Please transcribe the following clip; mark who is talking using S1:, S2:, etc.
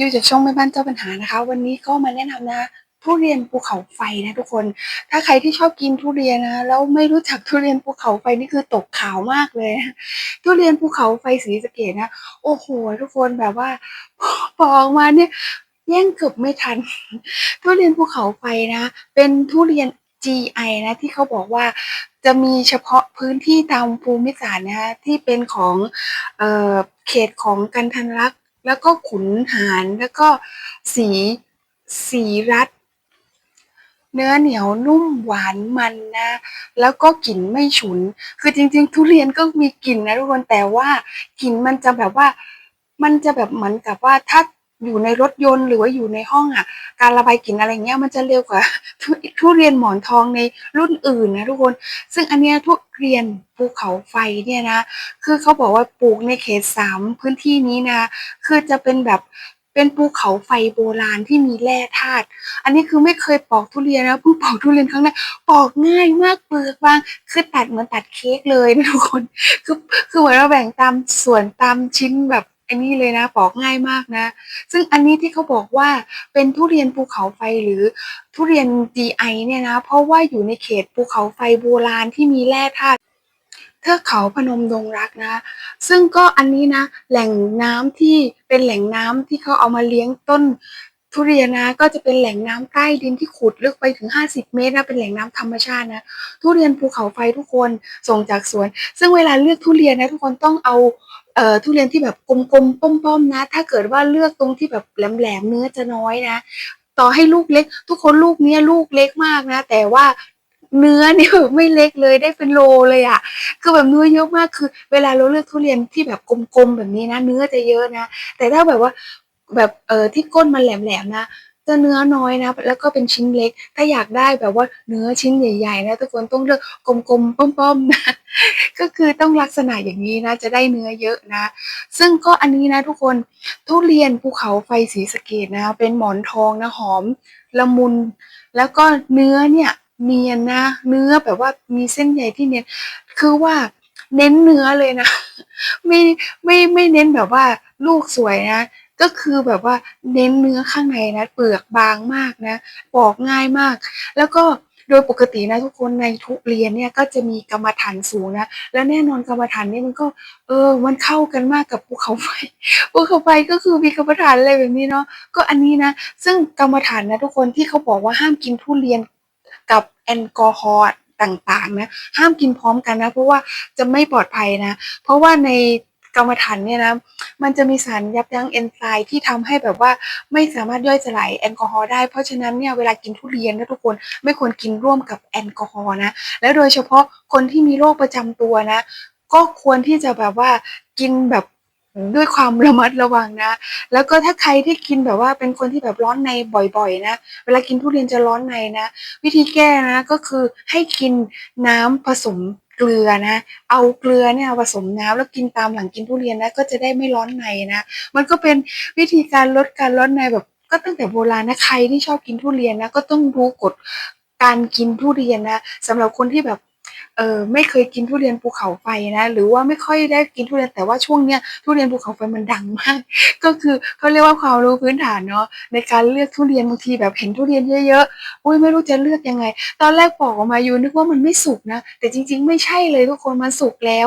S1: ยู่จากช่องแม่บ้านเจ้าปัญหานะคะ วันนี้ก็มาแนะนำนะทุเรียนภูเขาไฟนะทุกคน ถ้าใครที่ชอบกินทุเรียนนะแล้วไม่รู้จักทุเรียนภูเขาไฟนี่คือตกขาวมากเลย ทุเรียนภูเขาไฟสีสะเกดนะ โอ้โห ทุกคนแบบว่าพอออกมาเนี่ยแย่งเกือบไม่ทัน ทุเรียนภูเขาไฟนะ เป็นทุเรียน GI นะที่เขาบอกว่าจะมีเฉพาะพื้นที่ตามภูมิศาสตร์นะคะที่เป็นของเออเขตของกันทรลักษ แล้วก็ขุนหารแล้วก็สีสีรัตน์เนื้อเหนียวนุ่มหวานมันนะ แล้วก็กลิ่นไม่ฉุน คือจริง ๆ ทุเรียนก็มีกลิ่นนะทุกคนแต่ว่ากลิ่นมันจะแบบว่า มันจะแบบเหมือนกับว่าถ้า อยู่ในรถยนต์หรือว่าอยู่ในห้องอะ การระบายกลิ่นอะไรเงี้ยมันจะเร็วกว่าทุเรียนหมอนทองในรุ่นอื่นนะทุกคน ซึ่งอันเนี้ยทุเรียนภูเขาไฟเนี่ยนะ คือเขาบอกว่าปลูกในเขตสามพื้นที่นี้นะ คือจะเป็นแบบเป็นภูเขาไฟโบราณที่มีแร่ธาตุ อันนี้คือไม่เคยปอกทุเรียนนะเพิ่งปอกทุเรียนครั้งแรกปอกง่ายมากเปลือกบาง คือตัดเหมือนตัดเค้กเลยนะทุกคน คือคือเหมือนเราแบ่งตามส่วนตามชิ้นแบบ อันนี้เลยนะปอกง่ายมากนะ ซึ่งอันนี้ที่เขาบอกว่าเป็นทุเรียนภูเขาไฟหรือทุเรียน GI เนี่ยนะ เพราะว่าอยู่ในเขตภูเขาไฟโบราณที่มีแร่ธาตุเทือกเขาพนมดงรักนะ ซึ่งก็อันนี้นะ แหล่งน้ำที่เป็นแหล่งน้ำที่เขาเอามาเลี้ยงต้นทุเรียนนะก็จะเป็นแหล่งน้ำใต้ดินที่ขุดลึกไปถึง 50 เมตรนะเป็นแหล่งน้ำธรรมชาตินะทุเรียนภูเขาไฟทุกคนส่งจากสวน ซึ่งเวลาเลือกทุเรียนนะทุกคนต้องเอา เอ่อทุเรียนที่แบบกลมๆป้อมๆนะ ถ้าเกิดว่าเลือกตรงที่แบบแหลมๆเนื้อจะน้อยนะ ต่อให้ลูกเล็ก ทุกคนลูกเนี้ยลูกเล็กมากนะ แต่ว่าเนื้อเนี่ยแบบไม่เล็กเลยได้เป็นโลเลยอะ่ะคือแบบเนื้อเยอะมากคือ เวลาเราเลือกทุเรียนที่แบบกลมๆแบบนี้นะ เนื้อจะเยอะนะ แต่ถ้าแบบว่าแบบเออที่ก้นมันแหลมๆนะ จะเนื้อน้อยนะ แล้วก็เป็นชิ้นเล็ก ถ้าอยากได้แบบว่าเนื้อชิ้นใหญ่ๆนะทุกคนต้องเลือกกลมๆป้อมๆนะก็คือต้องลักษณะอย่างนี้นะ จะได้เนื้อเยอะนะ ซึ่งก็อันนี้นะทุกคนทุเรียนภูเขาไฟสีสเกดนะ เป็นหมอนทองนะหอมละมุน แล้วก็เนื้อเนี่ยเนียนนะ เนื้อแบบว่ามีเส้นใยที่เนียนคือว่าเน้นเนื้อเลยนะ ไม่ไม่ไม่เน้นแบบว่าลูกสวยนะ ก็คือแบบว่าเน้นเนื้อข้างในนะ เปลือกบางมากนะปอกง่ายมาก แล้วก็โดยปกตินะทุกคนในทุเรียนเนี่ยก็จะมีกรรมฐานสูงนะ และแน่นอนกรรมฐานนี่มันก็เออมันเข้ากันมากกับภูเขาไฟภูเขาไฟก็คือมีกรรมฐานอะไรแบบนี้เนาะก็อันนี้นะ ซึ่งกรรมฐานนะทุกคนที่เขาบอกว่าห้ามกินทุเรียนกับแอลกอฮอล์ต่างๆนะห้ามกินพร้อมกันนะ เพราะว่าจะไม่ปลอดภัยนะ เพราะว่าใน กรรมฐานเนี่ยนะมันจะมีสารยับยั้งเอนไซม์ที่ทำให้แบบว่าไม่สามารถย่อยสลายแอลกอฮอล์ได้ เพราะฉะนั้นเนี่ยเวลากินทุเรียนนะทุกคนไม่ควรกินร่วมกับแอลกอฮอล์นะแล้วโดยเฉพาะคนที่มีโรคประจำตัวนะ ก็ควรที่จะแบบว่ากินแบบด้วยความระมัดระวังนะ แล้วก็ถ้าใครที่กินแบบว่าเป็นคนที่แบบร้อนในบ่อยๆนะ เวลากินทุเรียนจะร้อนในนะ วิธีแก้นะก็คือให้กินน้ำผสม เกลือนะ เอาเกลือเนี่ยผสมน้ำแล้วกินตามหลังกินทุเรียนนะก็จะได้ไม่ร้อนในนะ มันก็เป็นวิธีการลดการร้อนในแบบก็ตั้งแต่โบราณนะใครที่ชอบกินทุเรียนนะก็ต้องรู้กฎการกินทุเรียนนะสำหรับคนที่แบบ เออไม่เคยกินทุเรียนภูเขาไฟนะ หรือว่าไม่ค่อยได้กินทุเรียน แต่ว่าช่วงเนี้ยทุเรียนภูเขาไฟมันดังมาก ก็คือเขาเรียกว่าความรู้พื้นฐานเนาะในการเลือกทุเรียนบางทีแบบเห็นทุเรียนเยอะๆ อุ้ยไม่รู้จะเลือกยังไง ตอนแรกปอกออกมาอยู่นึกว่ามันไม่สุกนะ แต่จริง ๆ ไม่ใช่เลยทุกคนมันสุกแล้ว